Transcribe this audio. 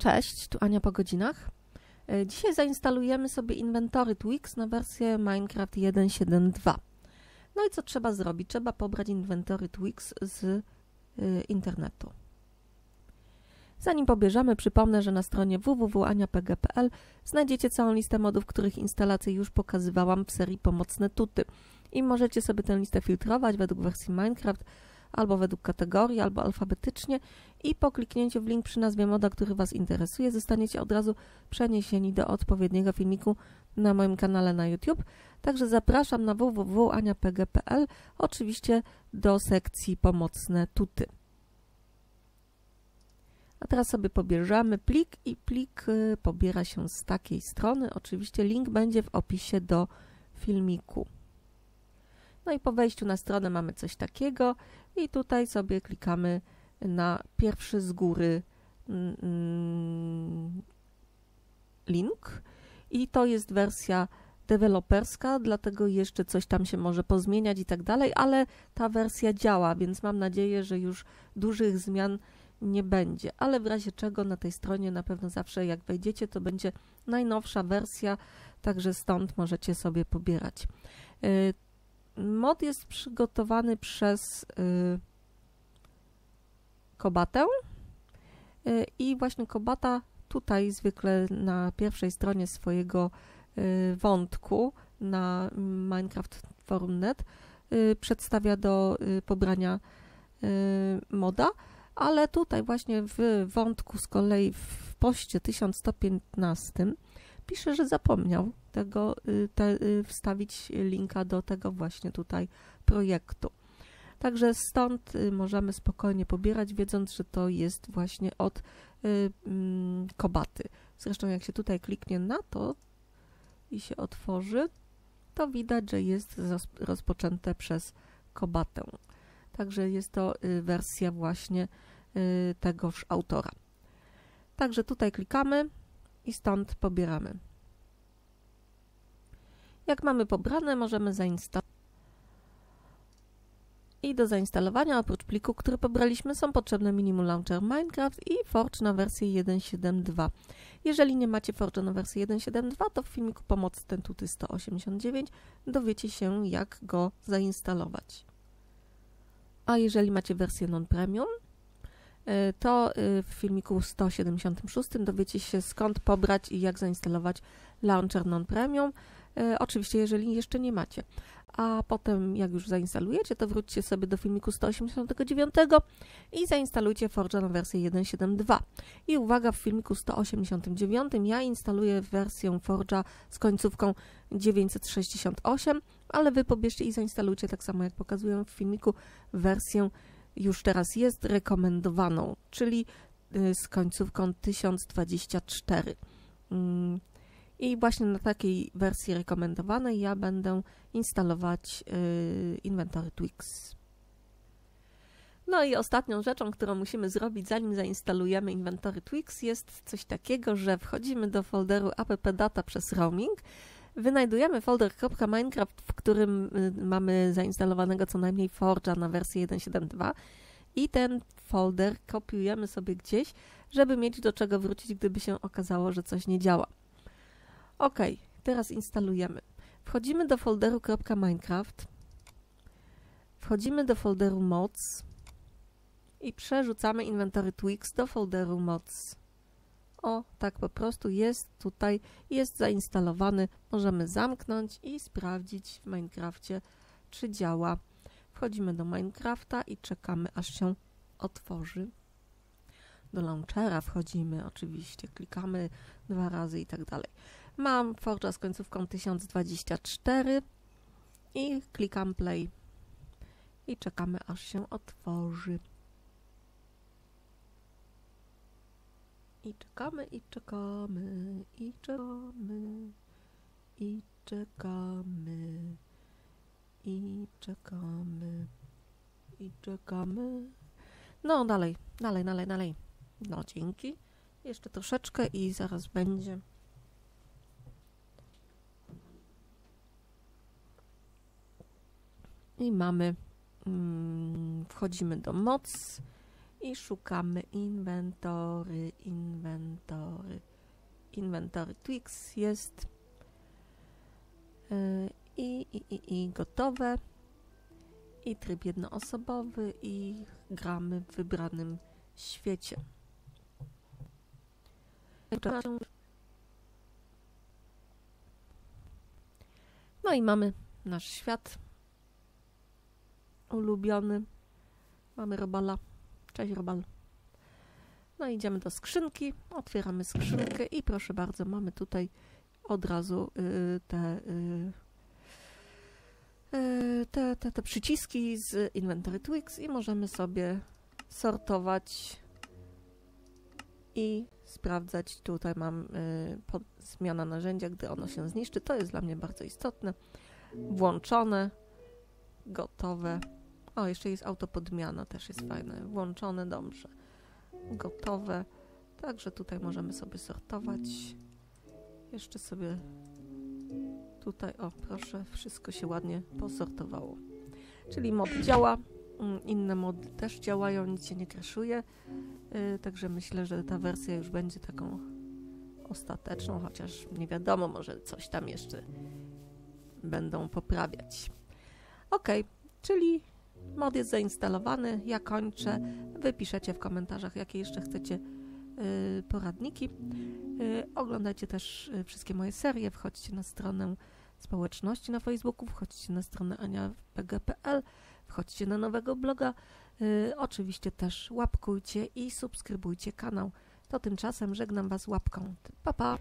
Cześć, tu Ania po godzinach. E, Dzisiaj zainstalujemy sobie inwentory Twix na wersję Minecraft 1.7.2. No i co trzeba zrobić? Trzeba pobrać inwentory Twix z y, internetu. Zanim pobierzemy, przypomnę, że na stronie www.aniapg.pl znajdziecie całą listę modów, których instalację już pokazywałam w serii Pomocne Tuty. I możecie sobie tę listę filtrować według wersji Minecraft, albo według kategorii, albo alfabetycznie i po kliknięciu w link przy nazwie moda, który Was interesuje, zostaniecie od razu przeniesieni do odpowiedniego filmiku na moim kanale na YouTube. Także zapraszam na www.aniapg.pl, oczywiście do sekcji Pomocne Tuty. A teraz sobie pobierzemy plik i plik y, pobiera się z takiej strony. Oczywiście link będzie w opisie do filmiku. No i po wejściu na stronę mamy coś takiego i tutaj sobie klikamy na pierwszy z góry mm, link i to jest wersja deweloperska, dlatego jeszcze coś tam się może pozmieniać i tak dalej, ale ta wersja działa, więc mam nadzieję, że już dużych zmian nie będzie, ale w razie czego na tej stronie na pewno zawsze jak wejdziecie, to będzie najnowsza wersja, także stąd możecie sobie pobierać. Mod jest przygotowany przez Kobatę. I właśnie Kobata tutaj zwykle na pierwszej stronie swojego wątku na Minecraft Forum.net przedstawia do pobrania moda, ale tutaj właśnie w wątku z kolei w poście 1115 pisze, że zapomniał tego te, wstawić linka do tego właśnie tutaj projektu. Także stąd możemy spokojnie pobierać, wiedząc, że to jest właśnie od kobaty. Zresztą jak się tutaj kliknie na to i się otworzy, to widać, że jest rozpoczęte przez kobatę. Także jest to wersja właśnie tegoż autora. Także tutaj klikamy i stąd pobieramy. Jak mamy pobrane, możemy zainstalować. I do zainstalowania oprócz pliku, który pobraliśmy, są potrzebne Minimum Launcher Minecraft i Forge na wersję 1.7.2. Jeżeli nie macie Forge na wersję 1.7.2, to w filmiku Pomoc ten tuty 189 dowiecie się, jak go zainstalować. A jeżeli macie wersję non-premium, to w filmiku 176 dowiecie się skąd pobrać i jak zainstalować launcher non-premium. Oczywiście, jeżeli jeszcze nie macie. A potem, jak już zainstalujecie, to wróćcie sobie do filmiku 189 i zainstalujcie Forge'a na wersję 1.7.2. I uwaga, w filmiku 189 ja instaluję wersję Forge'a z końcówką 968, ale wy pobierzcie i zainstalujcie tak samo jak pokazuję w filmiku wersję już teraz jest rekomendowaną, czyli z końcówką 1024. I właśnie na takiej wersji rekomendowanej ja będę instalować inwentory Twix. No i ostatnią rzeczą, którą musimy zrobić, zanim zainstalujemy inwentory Twix, jest coś takiego, że wchodzimy do folderu appdata przez roaming, wynajdujemy folder .minecraft, w którym mamy zainstalowanego co najmniej Forge'a na wersję 1.7.2 i ten folder kopiujemy sobie gdzieś, żeby mieć do czego wrócić, gdyby się okazało, że coś nie działa. Ok, teraz instalujemy. Wchodzimy do folderu .minecraft, wchodzimy do folderu mods i przerzucamy inwentory Twix do folderu mods. O, tak po prostu jest tutaj, jest zainstalowany. Możemy zamknąć i sprawdzić w Minecrafcie, czy działa. Wchodzimy do Minecrafta i czekamy, aż się otworzy. Do launchera wchodzimy, oczywiście, klikamy dwa razy i tak dalej. Mam Forge'a z końcówką 1024 i klikam play i czekamy, aż się otworzy. I czekamy, i czekamy, i czekamy, i czekamy, i czekamy, i czekamy. No, dalej, dalej, dalej, dalej. No, dzięki. Jeszcze troszeczkę i zaraz będzie. I mamy, mm, wchodzimy do moc i szukamy inwentory, inwentory, inwentory Twix jest y, i, i, i, i gotowe i tryb jednoosobowy i gramy w wybranym świecie. No i mamy nasz świat ulubiony. Mamy robala. Cześć robal. No idziemy do skrzynki, otwieramy skrzynkę i proszę bardzo, mamy tutaj od razu y, te, y, y, te, te, te przyciski z Inventory Twix i możemy sobie sortować i sprawdzać. Tutaj mam pod, zmiana narzędzia, gdy ono się zniszczy. To jest dla mnie bardzo istotne. Włączone, gotowe. O, jeszcze jest autopodmiana, też jest fajne. Włączone, dobrze. Gotowe. Także tutaj możemy sobie sortować. Jeszcze sobie tutaj, o proszę, wszystko się ładnie posortowało. Czyli mod działa, mm, inne mody też działają, nic się nie kraszuje. Yy, także myślę, że ta wersja już będzie taką ostateczną, chociaż nie wiadomo, może coś tam jeszcze będą poprawiać. Ok, czyli Mod jest zainstalowany, ja kończę. Wy piszecie w komentarzach, jakie jeszcze chcecie y, poradniki. Y, oglądajcie też y, wszystkie moje serie, wchodźcie na stronę społeczności na Facebooku, wchodźcie na stronę aniapg.pl, wchodźcie na nowego bloga. Oczywiście też łapkujcie i subskrybujcie kanał. To tymczasem żegnam Was łapką. Pa, pa!